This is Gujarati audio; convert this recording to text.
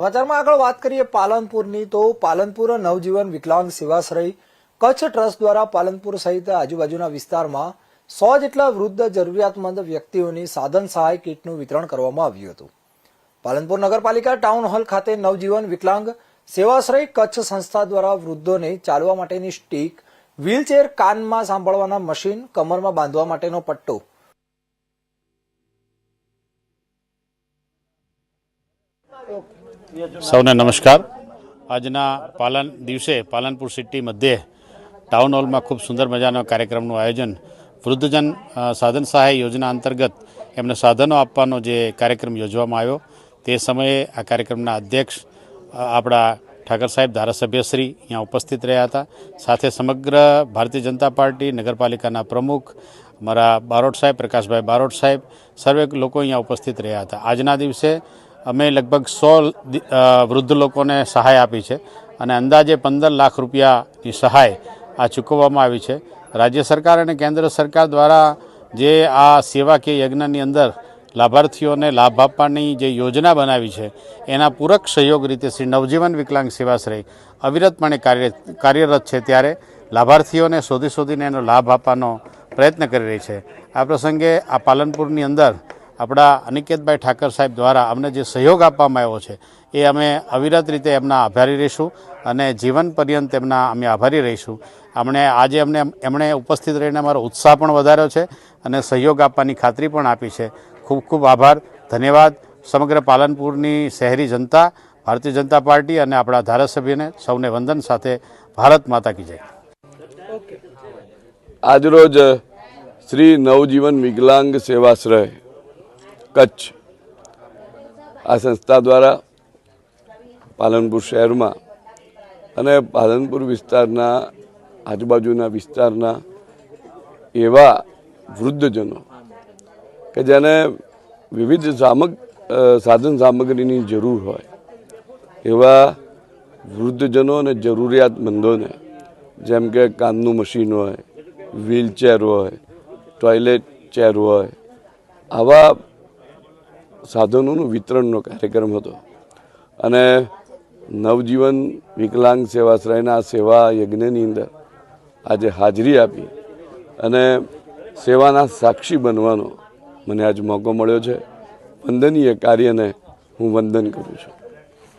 સમાચારમાં આગળ વાત કરીએ પાલનપુરની, તો પાલનપુર નવજીવન વિકલાંગ સેવાશ્રય કચ્છ ટ્રસ્ટ દ્વારા પાલનપુર સહિત આજુબાજુના વિસ્તારમાં સો જેટલા વૃદ્ધ જરૂરિયાતમંદ વ્યક્તિઓની સાધન સહાય કીટનું વિતરણ કરવામાં આવ્યું હતું. પાલનપુર નગરપાલિકા ટાઉન હોલ ખાતે નવજીવન વિકલાંગ સેવાશ્રય કચ્છ સંસ્થા દ્વારા વૃદ્ધોને ચાલવા માટેની સ્ટીક, વ્હીલચેર કાનમાં સાંભળવાના મશીન કમરમાં બાંધવા માટેનો પટ્ટો સૌને નમસ્કાર. આજના પાલન દિવસે પાલનપુર સિટી મધ્યે ટાઉન હોલમાં ખૂબ સુંદર મજાના કાર્યક્રમનું આયોજન વૃદ્ધજન સાધન સહાય યોજના અંતર્ગત એમને સાધનો આપવાનો જે કાર્યક્રમ યોજવામાં આવ્યો, તે સમયે આ કાર્યક્રમના અધ્યક્ષ આપણા ઠાકર સાહેબ ધારાસભ્યશ્રી અહીંયા ઉપસ્થિત રહ્યા હતા. સાથે સમગ્ર ભારતીય જનતા પાર્ટી નગરપાલિકાના પ્રમુખ, અમારા બારોટ સાહેબ, પ્રકાશભાઈ બારોટ સાહેબ, સર્વે લોકો અહીંયા ઉપસ્થિત રહ્યા હતા. આજના દિવસે અમે લગભગ સો વૃદ્ધ લોકોને સહાય આપી છે અને અંદાજે પંદર લાખ રૂપિયાની સહાય આ ચૂકવવામાં આવી છે. રાજ્ય સરકાર અને કેન્દ્ર સરકાર દ્વારા જે આ સેવાકીય યજ્ઞની અંદર લાભાર્થીઓને લાભ આપવાની જે યોજના બનાવી છે, એના પૂરક સહયોગ રીતે શ્રી નવજીવન વિકલાંગ સેવાશ્રય અવિરતપણે કાર્ય કાર્યરત છે ત્યારે લાભાર્થીઓને શોધી શોધીને એનો લાભ આપવાનો પ્રયત્ન કરી રહી છે. આ પ્રસંગે આ પાલનપુરની અંદર આપણા અનિકેતભાઈ ઠાકર સાહેબ દ્વારા અમને જે સહયોગ આપવામાં આવ્યો છે, એ અમે અવિરત રીતે એમના આભારી રહીશું અને જીવન પર્યંત એમના અમે આભારી રહીશું. અમને આજે અમને એમણે ઉપસ્થિત રહીને અમારો ઉત્સાહ પણ વધાર્યો છે અને સહયોગ આપવાની ખાતરી પણ આપી છે. ખૂબ ખૂબ આભાર, ધન્યવાદ. સમગ્ર પાલનપુરની શહેરી જનતા, ભારતીય જનતા પાર્ટી અને આપણા ધારાસભ્યને સૌને વંદન સાથે ભારત માતા કી જય. આજરોજ શ્રી નવજીવન વિકલાંગ સેવાશ્રય કચ્છ. આ સંસ્થા દ્વારા પાલનપુર શહેરમાં અને પાલનપુર વિસ્તારના આજુબાજુના વિસ્તારના એવા વૃદ્ધજનો કે જેને વિવિધ સામગ સાધન સામગ્રીની જરૂર હોય, એવા વૃદ્ધજનો અને જરૂરિયાતમંદોને, જેમ કે કાનનું મશીન હોય, વ્હીલચેર હોય, ટોયલેટ ચેર હોય, આવા સાધનોનું વિતરણનો કાર્યક્રમ હતો. અને નવજીવન વિકલાંગ સેવાશ્રયના સેવા યજ્ઞની અંદર આજે હાજરી આપી અને સેવાના સાક્ષી બનવાનો મને આજ મોકો મળ્યો છે. વંદનીય કાર્યને હું વંદન કરું છું.